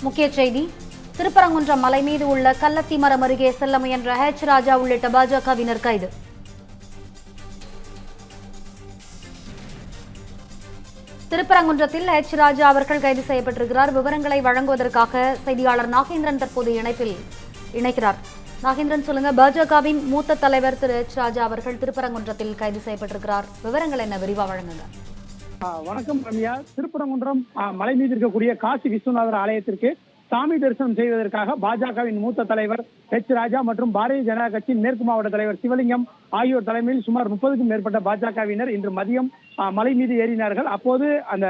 முக்கிய செய்தி. திருப்பரங்குன்றம் மலை மீது உள்ள கள்ளத்தி மரம் அருகே செல்ல முயன்ற ஹெச் ராஜா உள்ளிட்ட பாஜகவினர் கைது. திருப்பரங்குன்றத்தில் ஹெச் ராஜா அவர்கள் கைது செய்யப்பட்டிருக்கிறார். விவரங்களை வழங்குவதற்காக செய்தியாளர் நாகேந்திரன் தற்போது இணைப்பில் இணைக்கிறார். நாகேந்திரன் சொல்லுங்க. பாஜகவின் மூத்த தலைவர் திரு ஹெச் ராஜா அவர்கள் திருப்பரங்குன்றத்தில் கைது செய்யப்பட்டிருக்கிறார். விவரங்கள் என்ன? விரிவா வழங்குங்க. வணக்கம் ரம்யா. திருப்பரங்குன்றம் மலை மீது இருக்கக்கூடிய காசி விஸ்வநாதர் ஆலயத்திற்கு சாமி தரிசனம் செய்வதற்காக பாஜகவின் மூத்த தலைவர் ஹெச் ராஜா மற்றும் பாரதிய ஜனதா கட்சியின் மேற்கு மாவட்ட தலைவர் சிவலிங்கம் ஆகியோர் தலைமையில் சுமார் முப்பதுக்கும் மேற்பட்ட பாஜகவினர் இன்று மதியம் மலை மீது ஏறினார்கள். அப்போது அந்த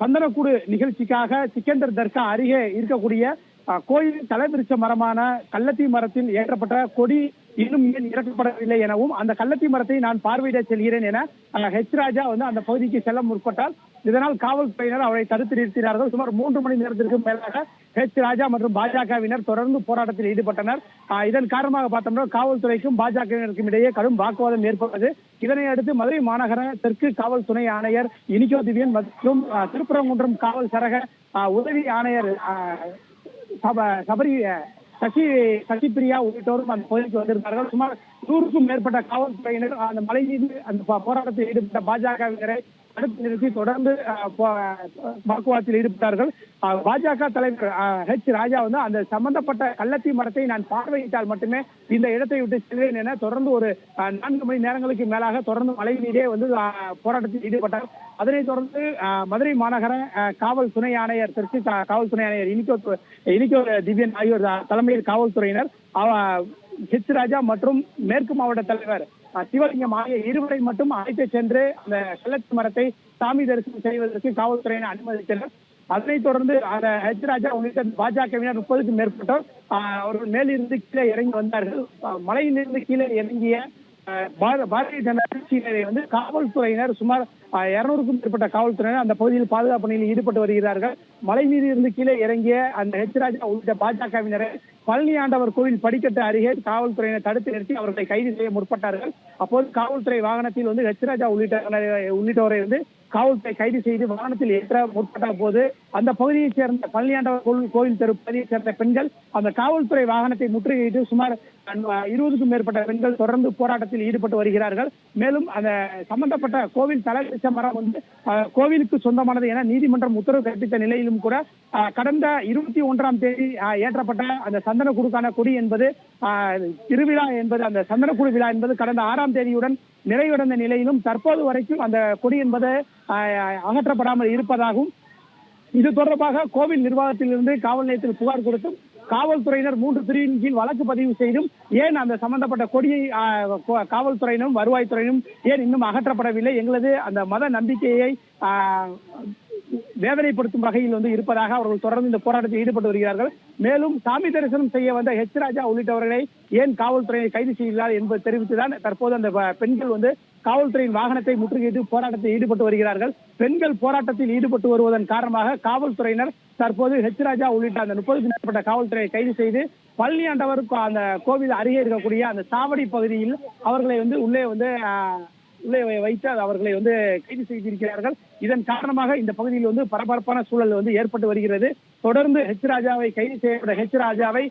சந்தனக்கூடு நிகழ்ச்சிக்காக சிக்கந்தர் தர்கா அருகே இருக்கக்கூடிய கோயில் தலைவிருச்ச மரமான கள்ளத்தி மரத்தில் ஏற்றப்பட்ட கொடி இன்னும் ஏன் இறக்கப்படவில்லை எனவும் அந்த கள்ளத்தி மரத்தை நான் பார்வையிட செல்கிறேன் என ஹெச் ராஜா வந்து அந்த பகுதிக்கு செல்ல முற்பட்டால் இதனால் காவல்துறையினர் அவரை தடுத்து நிறுத்தினார்கள். சுமார் மூன்று மணி நேரத்திற்கு மேலாக ஹெச் ராஜா மற்றும் பாஜகவினர் தொடர்ந்து போராட்டத்தில் ஈடுபட்டனர். ஆஹ், இதன் காரணமாக பார்த்தோம்னா காவல்துறைக்கும் பாஜகவினருக்கும் இடையே கடும் வாக்குவாதம் ஏற்பட்டது. இதனை அடுத்து மதுரை மாநகர தெற்கு காவல் துணை ஆணையர் இனிகோ திவ்யன் மற்றும் திருப்பரங்குன்றம் காவல் சரக ஆஹ், உதவி ஆணையர் ஆஹ், சப- சபரி சசி சசிபிரியா உள்ளிட்டோரும் அந்த பகுதிக்கு வந்திருந்தார்கள். சுமார் நூறுக்கும் மேற்பட்ட காவல்துறையினர் அந்த மலை மீது அந்த போராட்டத்தில் ஈடுபட்ட பாஜகவினரை தடுத்து நிறுத்தி தொடர்ந்து வாக்குவாதத்தில் ஈடுபட்டார்கள். பாஜக தலைவர் ஹெச் ராஜா வந்து அந்த சம்பந்தப்பட்ட கள்ளத்தி மரத்தை நான் பார்வையிட்டால் மட்டுமே இந்த இடத்தை விட்டு செல்வேன் என தொடர்ந்து ஒரு நான்கு மணி நேரங்களுக்கு மேலாக தொடர்ந்து மலை நீரே வந்து போராட்டத்தில் ஈடுபட்டார். அதனைத் தொடர்ந்து மதுரை மாநகர காவல் துணை ஆணையர் திருச்சி காவல் துணை ஆணையர் இனிக்கோ இனிக்கோ திவ்யன் ஆகியோர் தலைமையில் காவல்துறையினர் ஹெச் ராஜா மற்றும் மேற்கு மாவட்ட தலைவர் சிவலிங்கம் ஆகிய இருவரை மட்டும் அழைத்து சென்று அந்த கள்ளத்து மரத்தை சாமி தரிசனம் செய்வதற்கு காவல்துறையினர் அனுமதித்தனர். அதனைத் தொடர்ந்து அந்த ஹெச் ராஜா உள்ளிட்ட பாஜகவினர் முப்பதுக்கும் மேற்பட்டோர் அஹ், அவர்கள் மேலிருந்து கீழே இறங்கி வந்தார்கள். மலையிலிருந்து கீழே இறங்கிய பாரதிய ஜனதா கட்சியினரை வந்து காவல்துறையினர் சுமார் இருநூறுக்கும் மேற்பட்ட காவல்துறையினர் அந்த பகுதியில் பாதுகாப்பு பணியில் ஈடுபட்டு வருகிறார்கள். மலை மீது இருந்து கீழே இறங்கிய அந்த ஹெச் ராஜா உள்ளிட்ட பாஜகவினரை பழனி ஆண்டவர் கோவில் படிக்கட்டு அருகே காவல்துறையினர் தடுத்து நிறுத்தி அவர்களை கைது செய்ய முற்பட்டார்கள். அப்போது காவல்துறை வாகனத்தில் வந்து ஹெச் ராஜா உள்ளிட்ட உள்ளிட்டவரை வந்து காவல்துறை கைது செய்து வாகனத்தில் ஏற்ற முற்பட்ட போது அந்த பகுதியைச் சேர்ந்த பழனியாண்டவர் கோவில் கோவில் தெரு பகுதியைச் சேர்ந்த பெண்கள் அந்த காவல்துறை வாகனத்தை முற்றுகையிட்டு சுமார் இருபதுக்கும் மேற்பட்ட பெண்கள் தொடர்ந்து போராட்டத்தில் ஈடுபட்டு வருகிறார்கள். மேலும் அந்த சம்பந்தப்பட்ட கோவில் தலைவிச்ச மரம் வந்து கோவிலுக்கு சொந்தமானது என நீதிமன்றம் உத்தரவு பிறப்பித்த நிலையிலும் கூட கடந்த இருபத்தி ஒன்றாம் தேதி ஏற்றப்பட்ட அந்த சந்தனக்குடுக்கான கொடி என்பது திருவிழா என்பது அந்த சந்தனக்குடு விழா என்பது கடந்த ஆறாம் தேதியுடன் நிறைவடைந்த நிலையிலும் தற்போது வரைக்கும் அந்த கொடி என்பது அகற்றப்படாமல் இருப்பதாகவும் இது தொடர்பாக கோவில் நிர்வாகத்திலிருந்து காவல் நிலையத்தில் புகார் கொடுத்தும் காவல்துறையினர் மூன்று பிரிவின் கீழ் வழக்கு பதிவு செய்தும் ஏன் அந்த சம்பந்தப்பட்ட கொடியை காவல்துறையினரும் வருவாய்த்துறையினரும் ஏன் இன்னும் அகற்றப்படவில்லை? எங்களது அந்த மத நம்பிக்கையை வேதனைப்படுத்தும் வகையில் வந்து இருப்பதாக அவர்கள் தொடர்ந்து இந்த போராட்டத்தில் ஈடுபட்டு வருகிறார்கள். மேலும் சாமி தரிசனம் செய்ய வந்த ஹெச் ராஜா உள்ளிட்டவர்களை ஏன் காவல்துறையை கைது செய்கிறார் என்பது தெரிவித்துதான் தற்போது அந்த பெண்கள் வந்து காவல்துறையின் வாகனத்தை முற்றுகையிட்டு போராட்டத்தில் ஈடுபட்டு வருகிறார்கள். பெண்கள் போராட்டத்தில் ஈடுபட்டு வருவதன் காரணமாக காவல்துறையினர் தற்போது ஹெச் ராஜா உள்ளிட்ட அந்த முப்பதுக்கும் மேற்பட்ட காவல்துறையை கைது செய்து பள்ளி ஆண்டவர் அந்த கோவில் அருகே இருக்கக்கூடிய அந்த சாவடி பகுதியில் அவர்களை வந்து உள்ளே வந்து ஆஹ், உள்ளே வைத்து அவர்களை வந்து கைது செய்திருக்கிறார்கள். இதன் காரணமாக இந்த பகுதியில் வந்து பரபரப்பான சூழல் வந்து ஏற்பட்டு வருகிறது. தொடர்ந்து ஹெச் ராஜாவை கைது செய்யப்பட்ட ஹெச் ராஜாவை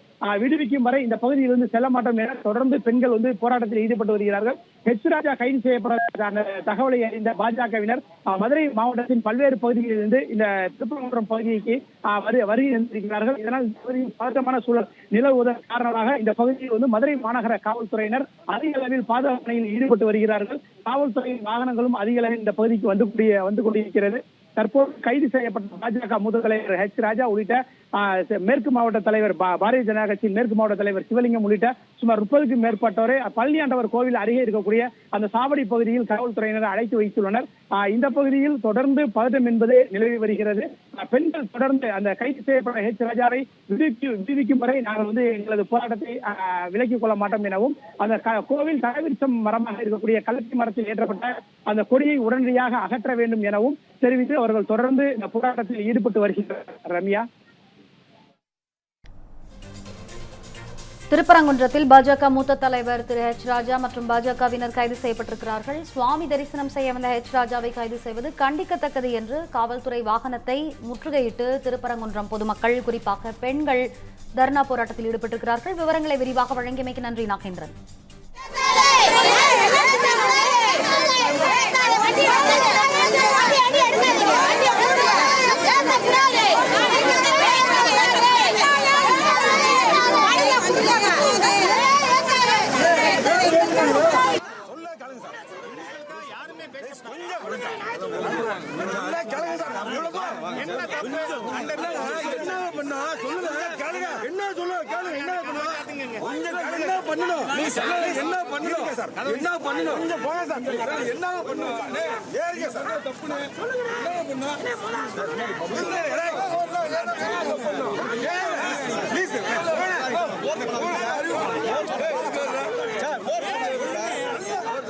விடுவிக்கும் வரை இந்த பகுதியில் வந்து செல்ல மாட்டோம் என தொடர்ந்து பெண்கள் வந்து போராட்டத்தில் ஈடுபட்டு வருகிறார்கள். ஹெச் ராஜா கைது செய்யப்பட அந்த தகவலை அறிந்த பாஜகவினர் மதுரை மாவட்டத்தின் பல்வேறு பகுதிகளிலிருந்து இந்த திருப்பரங்குன்றம் பகுதிக்கு வருகை தந்திருக்கிறார்கள். இதனால் இந்த பகுதியில் பதற்றமான சூழல் நிலவுவதன் காரணமாக இந்த பகுதியில் வந்து மதுரை மாநகர காவல்துறையினர் அதிக அளவில் பாதுகாப்பு ஈடுபட்டு வருகிறார்கள். காவல்துறையின் வாகனங்களும் அதிக அளவில் இந்த பகுதிக்கு வந்து கூடிய வந்து கொண்டிருக்கிறது. இருக்கிறது தற்போது கைது செய்யப்பட்ட பாஜக மூத்த தலைவர் ஹெச் ராஜா உள்ளிட்ட மேற்கு மாவட்ட தலைவர் பாரதிய ஜனதா கட்சியின் மேற்கு மாவட்ட தலைவர் சிவலிங்கம் உள்ளிட்ட சுமார் முப்பதுக்கும் மேற்பட்டோரை பள்ளியாண்டவர் கோவில் அருகே இருக்கக்கூடிய அந்த சாவடி பகுதியில் காவல்துறையினர் அழைத்து வைத்துள்ளனர். இந்த பகுதியில் தொடர்ந்து பதட்டம் என்பது நிலவி வருகிறது. பெண்கள் தொடர்ந்து அந்த கைது செய்யப்பட்ட ஹெச் ராஜாவை விடுவிக்கும் வரை நாங்கள் வந்து எங்களது போராட்டத்தை ஆஹ், விலக்கிக் கொள்ள மாட்டோம் எனவும் அந்த க- கோவில் தலைவிருச்சம் மரமாக இருக்கக்கூடிய கலத்தி மரத்தில் ஏற்றப்பட்ட அந்த கொடியை உடனடியாக அகற்ற வேண்டும் எனவும் தெரிவித்து அவர்கள் தொடர்ந்து இந்த போராட்டத்தில் ஈடுபட்டு வருகின்றனர். ரம்யா? திருப்பரங்குன்றத்தில் பாஜக மூத்த தலைவர் திரு ஹெச் ராஜா மற்றும் பாஜகவினர் கைது செய்யப்பட்டிருக்கிறார்கள். சுவாமி தரிசனம் செய்ய வந்த ஹெச் ராஜாவை கைது செய்வது கண்டிக்கத்தக்கது என்று காவல்துறை வாகனத்தை முற்றுகையிட்டு திருப்பரங்குன்றம் பொதுமக்கள் குறிப்பாக பெண்கள் தர்ணா போராட்டத்தில் ஈடுபட்டிருக்கிறார்கள். விவரங்களை விரிவாக வழங்கியமைக்கு நன்றி நாகேந்திரன். என்ன பண்ணா கேளுங்க என்ன பண்ணணும் என்ன பண்ணணும் என்ன பண்ணணும் சார் என்ன பண்ணணும் கொஞ்சம் போங்க சார் என்ன பண்ணணும் ஏறிங்க சார் தப்புன்னு என்ன பண்ணணும்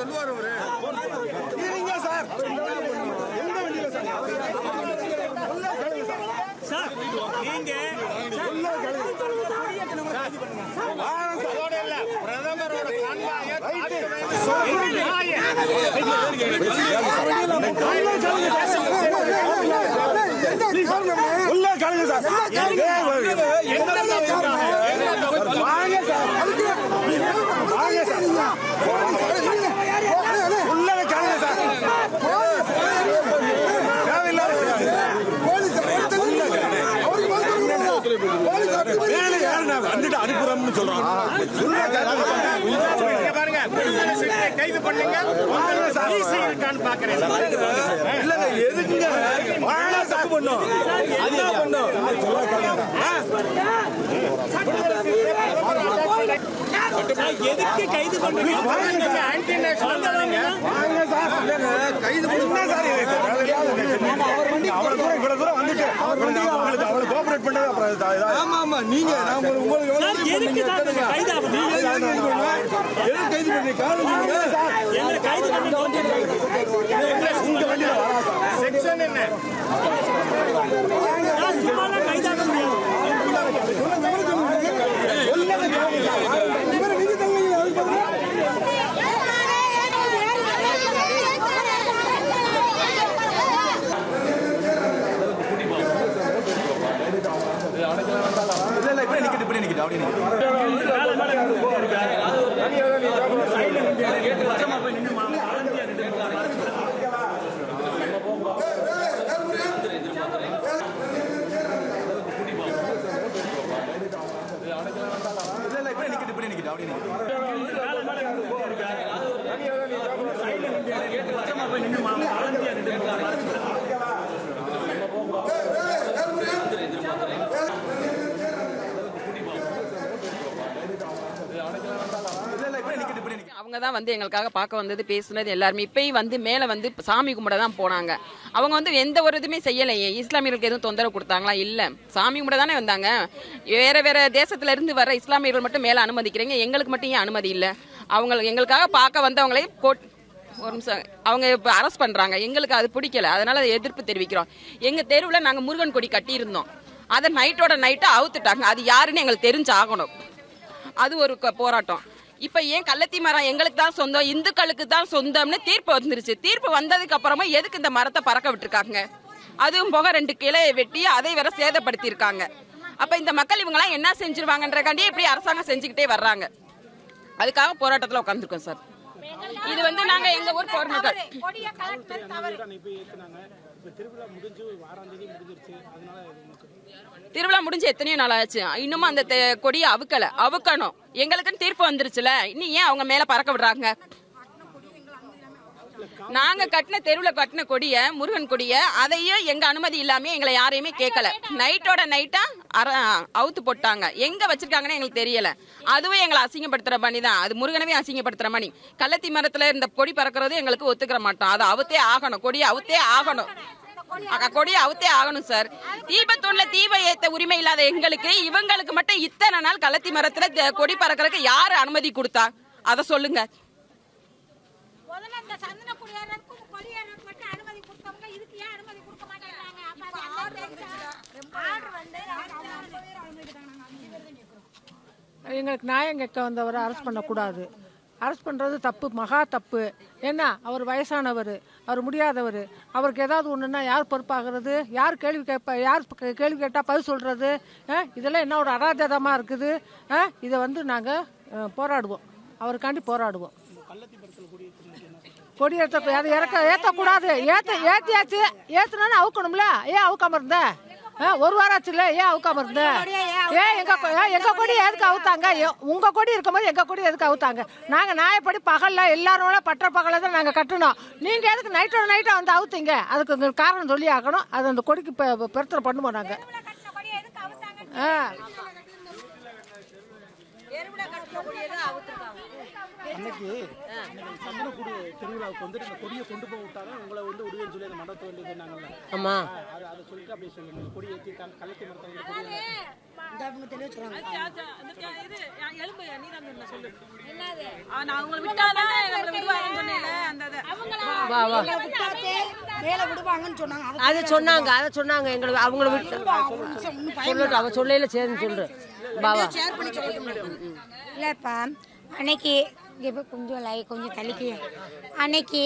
சொல்லுவார் அவரு. நீங்க சார். எந்த வண்டியில சார். உள்ள கழுகு சார். வாங்க சார். வாங்க சார் உள்ள கழுகு சார் தேவையில்லாத மேலே ஏறினா வந்துட்டு அனுப்புறோம்னு சொல்றான் கைது பண்ணுங்க ஈஸி இருக்கான்னு எதுக்குங்க தப்பு பண்ணும் என்ன பண்ணும் எதுக்கு கைது பண்றீங்க கைது பண்ணா சார் தூரம் இவ்வளவு தூரம் வந்துட்டு உங்களுக்கு அவளை கோஆபரேட் பண்ணது அப்புறம் ஆமா ஆமா நீங்க நான் உங்களுக்கு எதுக்கு கைது நீங்க எதுக்கு கைது பண்ணீங்க? கைது காரணம் கைது பண்ணி சார். செக்ஷன் என்ன சும்மாலாம் கைதாக முடியாது அதுக்கு பதிலா இல்ல இல்ல இப்படி நிக்கிட்டு இப்படி நிக்கிட்டு அப்படியே நிக்கிட்டு இல்ல இல்ல இப்படி நிக்கிட்டு இப்படி நிக்கிட்டு அப்படியே நிக்கிட்டு இல்ல இல்ல இப்படி நிக்கிட்டு இப்படி நிக்கிட்டு அவங்க தான் வந்து எங்களுக்காக பார்க்க வந்தது பேசுனது எல்லாருமே. இப்பயும் வந்து மேலே வந்து சாமி கும்பிட தான் போனாங்க. அவங்க வந்து எந்த ஒரு இதுவுமே செய்யலையே. இஸ்லாமியர்களுக்கு எதுவும் தொந்தரவு கொடுத்தாங்களா? இல்லை. சாமி கும்பிட தானே வந்தாங்க. வேற வேற தேசத்துல இருந்து வர இஸ்லாமியர்கள் மட்டும் மேலே அனுமதிக்கிறீங்க. எங்களுக்கு மட்டும் ஏன் அனுமதி இல்லை? அவங்க எங்களுக்காக பார்க்க வந்தவங்களே கோட் ஒரு நிமிஷம். அவங்க இப்போ அரெஸ்ட் பண்ணுறாங்க எங்களுக்கு அது பிடிக்கல. அதனால அதை எதிர்ப்பு தெரிவிக்கிறோம். எங்கள் தெருவில் நாங்கள் முருகன் கொடி கட்டியிருந்தோம். அதை நைட்டோட நைட்டை அவுத்துட்டாங்க. அது யாருன்னு எங்களுக்கு தெரிஞ்சு ஆகணும் அது ஒரு போராட்டம். இப்போ ஏன் கள்ளத்தி மரம் எங்களுக்கு தான் சொந்தம் இந்துக்களுக்கு தான் சொந்தம்னு தீர்ப்பு வந்துருச்சு. தீர்ப்பு வந்ததுக்கு அப்புறமா எதுக்கு இந்த மரத்தை பறக்க விட்டுருக்காங்க? அதுவும் போக ரெண்டு கிளையை வெட்டி அதை வேற சேதப்படுத்தியிருக்காங்க. அப்போ இந்த மக்கள் இவங்கெல்லாம் என்ன செஞ்சிருவாங்கன்றக்காண்டியே இப்படி அரசாங்கம் செஞ்சுக்கிட்டே வர்றாங்க. அதுக்காக போராட்டத்தில் உட்காந்துருக்கோம் சார். இது வந்து நாங்க எங்க ஊர் பொறுமைகள் திருவிழா முடிஞ்சு எத்தனையோ நாள் ஆச்சு. இன்னும் அந்த கொடியை அவுக்கல. அவுக்கணும். எங்களுக்குன்னு தீர்ப்பு வந்துருச்சுல. இன்னும் ஏன் அவங்க மேல பறக்க விடுறாங்க? நாங்க கட்டின தெருவில் கட்டின கொடிய முருகன் கொடிய அதையும் எங்க அனுமதி இல்லாம எங்களை யாரையுமே கேட்கல நைட்டோட நைட்டா அவுத்து போட்டாங்க. எங்க வச்சிருக்காங்கன்னு எங்களுக்கு தெரியல. அதுவும் எங்களை அசிங்கப்படுத்துற பண்ணி தான். அது முருகனவே அசிங்கப்படுத்துற மணி. கள்ளத்தி மரத்துல இருந்த கொடி பறக்கிறது எங்களுக்கு ஒத்துக்கிற மாட்டோம். அதை அவுத்தே ஆகணும். கொடி அவுத்தே ஆகணும். கொடி அவுத்தே ஆகணும் சார் தீபத்தூண்ல தீபம் ஏத்த உரிமை இல்லாத எங்களுக்கு இவங்களுக்கு மட்டும் இத்தனை நாள் கள்ளத்தி மரத்துல கொடி பறக்கிறதுக்கு யாரு அனுமதி கொடுத்தா? அதை சொல்லுங்க முதல்ல இந்த சந்தன குடியேறதுக்கும் கொடியேறதுக்கு மட்டும் அனுமதி கொடுத்தவங்க இதுக்கு ஏன் அனுமதி கொடுக்க மாட்டேங்கிறாங்க அப்ப அது என்ன தெரிஞ்சா? ஆர்டர் வந்து எங்களுக்கு நியாயம் கேட்க வந்தவரை அரெஸ்ட் பண்ணக்கூடாது. அரெஸ்ட் பண்ணுறது தப்பு மகா தப்பு. ஏன்னா அவர் வயசானவர் அவர் முடியாதவர். அவருக்கு ஏதாவது ஒன்றுன்னா யார் பொறுப்பாகிறது? யார் கேள்வி கேட்ப யார் கேள்வி கேட்டால் பதில் சொல்கிறது இதெல்லாம் என்ன ஒரு அராஜகமாக இருக்குது? இதை வந்து நாங்கள் போராடுவோம். அவருக்காண்டி போராடுவோம். கொடி ஏற்ற அதை இறக்க ஏற்றக்கூடாது ஏற்ற ஏற்றியாச்சு ஏற்றினாலும் அவுக்கணும்ல? ஏன் அவுக்காம இருந்த? ஒரு வாரம் ஆச்சுல ஏன் அவுக்காம இருந்த? ஏன் எங்க கொ- எங்க கொடி எதுக்கு அவுத்தாங்க? ஏ- உங்க கொடி இருக்கும்போது எங்க கொடி எதுக்கு அவுத்தாங்க? நாங்க நாயப்படி பகல்ல எல்லாரும் பற்ற பகல தான் நாங்க கட்டணும் நீங்க எதுக்கு நைட்டோட நைட்டா வந்து அவுத்தீங்க? அதுக்கு உங்களுக்கு காரணம் சொல்லி ஆகணும் அது அந்த கொடிக்கு பெ- பெருத்தனை பண்ணுவோம் நாங்க. ஆ. அன்னைக்கு சந்தனக்கூடு திருவிழாவுக்கு வந்துட்டு இந்த கொடியை கொண்டு போக விட்டாங்க உங்களை வந்து விடுவேன்னு சொல்லி அந்த மண்டபத்தை வேண்டி சொன்னாங்கல்ல. ஆமா. அது அதை சொல்லிட்டு அப்படியே சொல்லுங்க கொடி ஏற்றிருக்காங்க கலத்தி மரத்தவங்க கொடி மேல விடுவாங்கன்னு சொன்னாங்க. அதை சொன்னாங்க அதை சொன்னாங்க எங்களுக்கு அவங்கள விட்டு. சொல்லட்டும் அவ சொல்லையில சரின்னு சொல்லு. பாவா இல்லைப்பா அன்னைக்கு இப்போ கொஞ்சம் லை கொஞ்சம் தள்ளிக்கு அன்னைக்கு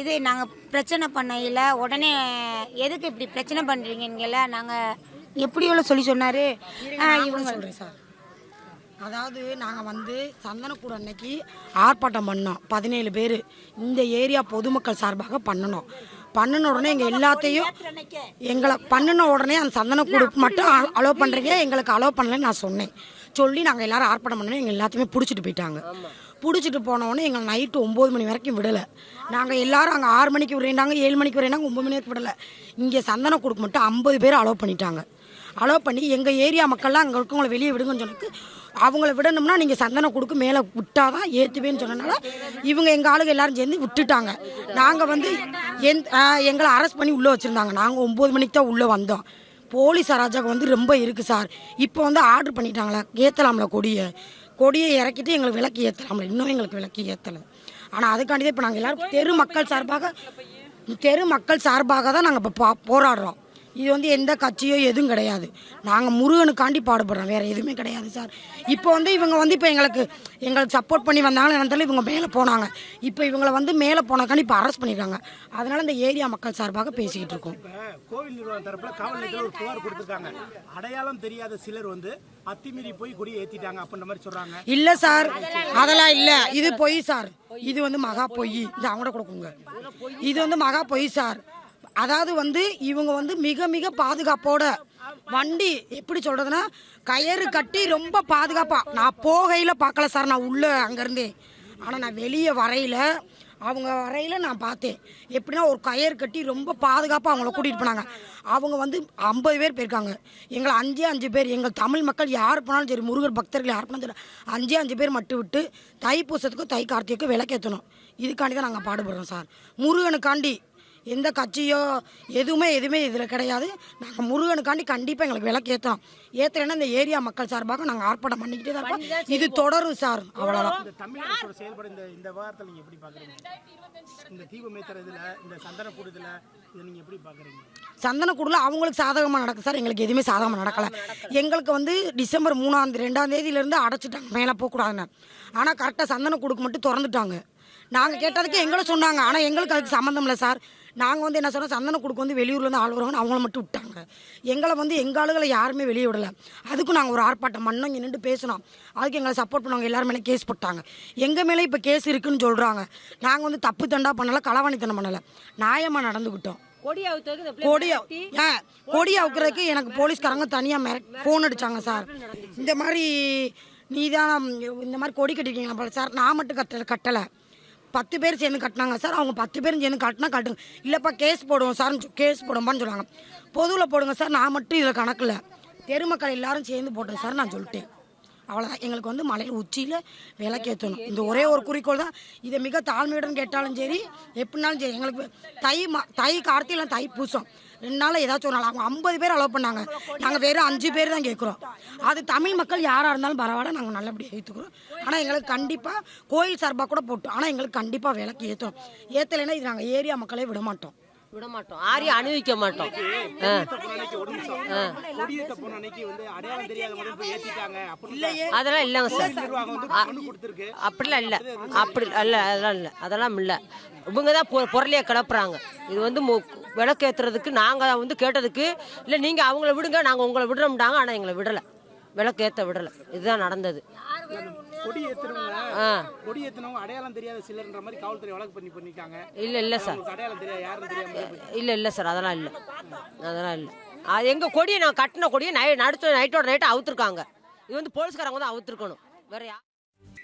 இது நாங்கள் பிரச்சனை பண்ணையில் உடனே எதுக்கு இப்படி பிரச்சனை பண்ணுறீங்கன்னு நாங்கள் எப்படி எவ்வளோ சொல்லி சொன்னார்? இவங்க சொல்றேன் சார். அதாவது நாங்கள் வந்து சந்தனக்கூட அன்னைக்கு ஆர்ப்பாட்டம் பண்ணோம் பதினேழு பேர். இந்த ஏரியா பொதுமக்கள் சார்பாக பண்ணணும். பண்ணின உடனே எங்கள் எல்லாத்தையும் எங்களை பண்ணின உடனே அந்த சந்தனக்கூடு மட்டும் அலோவ் பண்ணுறீங்க எங்களுக்கு அலோவ் பண்ணலன்னு நான் சொன்னேன். சொல்லி நாங்கள் எல்லாரும் ஆர்ப்பாட்டம் பண்ணோம் எங்கள் எல்லாத்தையுமே பிடிச்சிட்டு போயிட்டாங்க. பிடிச்சிட்டு போன உடனே எங்களை நைட்டு ஒம்பது மணி வரைக்கும் விடலை. நாங்கள் எல்லாரும் அங்கே ஆறு மணிக்கு விரைந்தாங்க ஏழு மணிக்கு விரைந்தாங்க ஒம்பது மணி வரைக்கும் விடலை. இங்கே சந்தனக்கூடுக்கு மட்டும் ஐம்பது பேர் அலோவ் பண்ணிட்டாங்க. அலோவ் பண்ணி எங்கள் ஏரியா மக்கள்லாம் அங்கே இருக்கவங்கள வெளியே விடுங்கன்னு சொன்னதுக்கு அவங்கள விடணும்னா நீங்கள் சந்தன கொடுக்கு மேலே விட்டா தான் ஏற்றுவேன்னு சொன்னனால இவங்க எங்கள் ஆளுங்க எல்லாரும் சேர்ந்து விட்டுட்டாங்க. நாங்கள் வந்து எந் எங்களை அரெஸ்ட் பண்ணி உள்ளே வச்சுருந்தாங்க. நாங்கள் ஒம்பது மணிக்கு தான் உள்ளே வந்தோம். போலீஸ் அராஜகம் வந்து ரொம்ப இருக்குது சார். இப்போ வந்து ஆர்டர் பண்ணிட்டாங்களா? ஏற்றலாம்ல கொடியை. கொடியை இறக்கிட்டு எங்களுக்கு விளக்கு ஏற்றலாம்ல இன்னும் எங்களுக்கு விளக்கு ஏற்றலை ஆனால் அதுக்காண்டி தான் இப்போ நாங்கள் எல்லோரும் தெரு மக்கள் சார்பாக தெரு மக்கள் சார்பாக தான் நாங்கள் இப்போ போராடுறோம். இது வந்து எந்த கட்சியோ எதுவும் கிடையாது. நாங்கள் முருகனுக்காண்டி பாடுபடுறோம். வேறு எதுவுமே கிடையாது சார். இப்போ வந்து இவங்க வந்து இப்போ எங்களுக்கு எங்களுக்கு சப்போர்ட் பண்ணி வந்தாங்களோ என்னன்னு தெரியல இவங்க மேலே போனாங்க. இப்போ இவங்களை வந்து மேலே போனக்காண்டி இப்போ அரெஸ்ட் பண்ணியிருக்காங்க அதனால இந்த ஏரியா மக்கள் சார்பாக பேசிக்கிட்டு இருக்கோம். கோவில் நிர்வாகம் தரப்புல காவல் நிலையத்தில் ஒரு புகார் கொடுத்துருக்காங்க. அடையாளம் தெரியாத சிலர் வந்து அத்துமீறி போய் கொடியை ஏத்திட்டாங்க அப்படின்ற மாதிரி சொல்றாங்க. இல்லை சார். அதெல்லாம் இல்லை. இது பொய் சார். இது வந்து மகா பொய். இது அவங்க கொடுக்குங்க. இது வந்து மகா பொய் சார். அதாவது வந்து இவங்க வந்து மிக மிக பாதுகாப்போட வண்டி எப்படி சொல்றதுன்னா கயிறு கட்டி ரொம்ப பாதுகாப்பா. நான் போகையில பார்க்கல சார் நான் உள்ள அங்கேருந்தே. ஆனால் ஆனா நான் வெளியே வரையில அவங்க வரையில நான் பார்த்தேன். எப்படின்னா ஒரு கயிறு கட்டி ரொம்ப பாதுகாப்பாக அவங்கள கூட்டிகிட்டு போனாங்க. அவங்க வந்து ஐம்பது பேர் போயிருக்காங்க. எங்களை அஞ்சே அஞ்சு பேர் எங்கள் தமிழ் மக்கள் யார் போனாலும் சரி முருகர் பக்தர்கள் யார் போனாலும் சரி அஞ்சே அஞ்சு பேர் மட்டும் விட்டு தைப்பூசத்துக்கும் தை கார்த்திகைக்கும் விளக்கேற்றணும் இதுக்காண்டி தான் நாங்கள் பாடுபடுறோம் சார். முருகனுக்காண்டி எந்த கட்சியோ எதுவுமே எதுவுமே இதில் கிடையாது. நாங்கள் முருகனுக்காண்டி கண்டிப்பாக எங்களுக்கு விளக்கு ஏற்றோம் ஏற்றலைன்னா இந்த ஏரியா மக்கள் சார்பாக நாங்கள் ஆர்ப்பாட்டம் பண்ணிக்கிட்டே தான் இருப்போம் இது தொடரும் சார் அவ்வளோதான் இந்த தமிழ் அரசோட செயல்பட இந்த இந்த விவகாரத்தை நீங்க எப்படி பாக்குறீங்க? இந்த தீபம் ஏத்துற இதுல இந்த சந்தன கூடுதல இதை நீங்க எப்படி பாக்குறீங்க? சந்தனக்கூடில் அவங்களுக்கு சாதகமாக நடக்குது சார். எங்களுக்கு எதுவுமே சாதகமாக நடக்கலை. எங்களுக்கு வந்து டிசம்பர் மூணாம் தேதி ரெண்டாம் தேதியிலேருந்து அடைச்சிட்டாங்க. மேலே போகக்கூடாதுன்னு. ஆனால் கரெக்டாக சந்தனக்கூடுக்கு மட்டும் திறந்துட்டாங்க. நாங்கள் கேட்டதுக்கு எங்களை சொன்னாங்க. ஆனால் எங்களுக்கு அதுக்கு சம்மந்தம் இல்லை சார். நாங்கள் வந்து என்ன சொன்னோம் சந்தனக்கூடுக்கு வந்து வெளியூர்லேருந்து ஆள் வருவாங்கன்னு அவங்கள மட்டும் விட்டாங்க. எங்களை வந்து எங்கள் ஆளுகளை யாருமே வெளியே விடலை. அதுக்கும் நாங்கள் ஒரு ஆர்ப்பாட்டம் பண்ணோம் இங்கே நின்று பேசினோம். அதுக்கு எங்களை சப்போர்ட் பண்ணவங்க எல்லாரும் மேலே கேஸ் போட்டாங்க. எங்கள் மேலே இப்போ கேஸ் இருக்குன்னு சொல்கிறாங்க நாங்கள் வந்து தப்பு தண்டா பண்ணலை களவாணித்தனம் பண்ணலை. நியாயமாக நடந்துக்கிட்டோம் கொடி ஆ கொடி அவுக்கிறதுக்கு எனக்கு போலீஸ்காரங்க தனியாக ஃபோன் அடிச்சாங்க சார் இந்த மாதிரி நீ தான் இந்த மாதிரி கொடி கட்டிருக்கீங்களா போல சார் நான் மட்டும் கட்டலை கட்டலை. பத்து பேர் சேர்ந்து கட்டினாங்க. சார் அவங்க பத்து பேரும் சேர்ந்து கட்டினா கட்டுங்க. இல்லைப்பா கேஸ் போடுவோம் சார் கேஸ் போடும்பான்னு சொல்லுவாங்க பொதுவில் போடுங்க சார் நான் மட்டும் இதில் கணக்கில். தெருமக்கள் எல்லாரும் சேர்ந்து போட்டோம் சார் நான் சொல்லிட்டேன். அவ்வளோதான் எங்களுக்கு வந்து மலையில் உச்சியில் விளக்கேற்றணும் இந்த ஒரே ஒரு குறிக்கோள் தான். இதை மிக தாழ்மையுடன் கேட்டாலும் சரி எப்படினாலும் சரி எங்களுக்கு தை ம தை கார்த்திகை தை பூசம். ரெண்டு நாள் ஏதாச்சும் ஒரு நாள். அவங்க ஐம்பது பேர் அலோவ் பண்ணாங்க. நாங்கள் வெறும் அஞ்சு பேர் தான் கேட்குறோம். அது தமிழ் மக்கள் யாராக இருந்தாலும் பரவாயில்ல நாங்கள் நல்லபடியாக ஏற்றுக்குறோம் ஆனால் எங்களுக்கு கண்டிப்பாக கோயில் சார்பாக கூட போட்டோம் ஆனால் எங்களுக்கு கண்டிப்பாக விளக்கு ஏற்றணும் ஏற்றலைன்னா இது நாங்கள் ஏரியா மக்களே விட மாட்டோம். விட மாட்டோம். ஆரியம் அணிவிக்க மாட்டோம். அதெல்லாம் இல்லைங்க சார். அப்படிலாம் இல்லை. அப்படி அல்ல அதெல்லாம் இல்லை. அதெல்லாம் இல்லை. இவங்க தான் பொ பொருளையே கிளப்புறாங்க. இது வந்து மு- விளக்கு ஏற்றுறதுக்கு நாங்கள் வந்து கேட்டதுக்கு இல்லை நீங்கள் அவங்கள விடுங்க நாங்கள் உங்களை விடுறோம்டாங்க ஆனால் எங்களை விடலை. விளக்கு ஏற்ற விடலை. இதுதான் நடந்தது. இல்லை இல்லை சார். இல்லை இல்லை சார். அதெல்லாம் இல்லை. அதெல்லாம் இல்லை. அது எங்கள் கொடியை நான் கட்டின கொடியை நை நடுத்த நைட்டோட நைட்டு அவுத்துருக்காங்க. இது வந்து போலீஸ்காரங்க தான் அவுத்துருக்கணும். வேற